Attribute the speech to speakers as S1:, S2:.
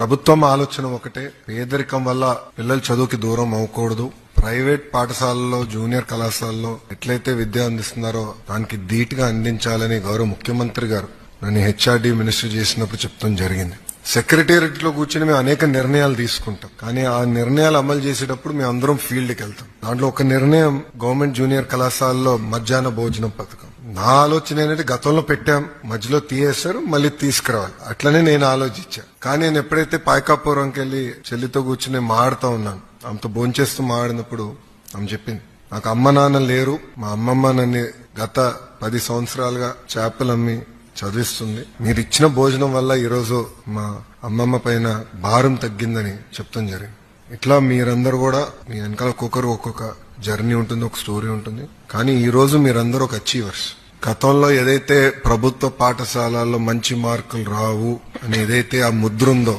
S1: ప్రభుత్వం ఆలోచన ఒకటే. పేదరికం వల్ల పిల్లలు చదువుకి దూరం అవ్వకూడదు. ప్రైవేట్ పాఠశాలల్లో జూనియర్ కళాశాలలో ఎట్లయితే విద్య అందిస్తున్నారో దానికి ధీటుగా అందించాలని గౌరవ ముఖ్యమంత్రి గారు నన్ను హెచ్ఆర్డి మినిస్టర్ చేసినప్పుడు చెప్తాం జరిగింది. సెక్రటేరియట్లో కూర్చొని మేము అనేక నిర్ణయాలు తీసుకుంటాం. కానీ ఆ నిర్ణయాలు అమలు చేసేటప్పుడు మేము అందరం ఫీల్డ్కి వెళ్తాం. దాంట్లో ఒక నిర్ణయం గవర్నమెంట్ జూనియర్ కళాశాలలో మధ్యాహ్న భోజనం పథకం. నా ఆలోచన ఏంటంటే గతంలో పెట్టాం మధ్యలో తీయేస్తారు మళ్ళీ తీసుకురావాలి. అట్లనే నేను ఆలోచించా. కానీ నేను ఎప్పుడైతే పాయకాపురంకి వెళ్ళి చెల్లితో కూర్చుని మాడుతా ఉన్నాను ఆమెతో భోంచేస్తూ మాడినప్పుడు ఆమె చెప్పింది నాకు అమ్మ నాన్న లేరు మా అమ్మమ్మ నన్ను గత పది సంవత్సరాలుగా చేపలు అమ్మి చదివిస్తుంది. మీరు ఇచ్చిన భోజనం వల్ల ఈరోజు మా అమ్మమ్మ పైన భారం తగ్గిందని చెప్తాం జరిగింది. ఇట్లా మీరందరూ కూడా మీ వెనకాల ఒక్కొక్కరు ఒక్కొక్క జర్నీ ఉంటుంది ఒక స్టోరీ ఉంటుంది. కానీ ఈ రోజు మీరందరూ ఒక అచీవర్స్. గతంలో ఏదైతే ప్రభుత్వ పాఠశాలల్లో మంచి మార్కులు రావు అని ఏదైతే ఆ ముద్ర ఉందో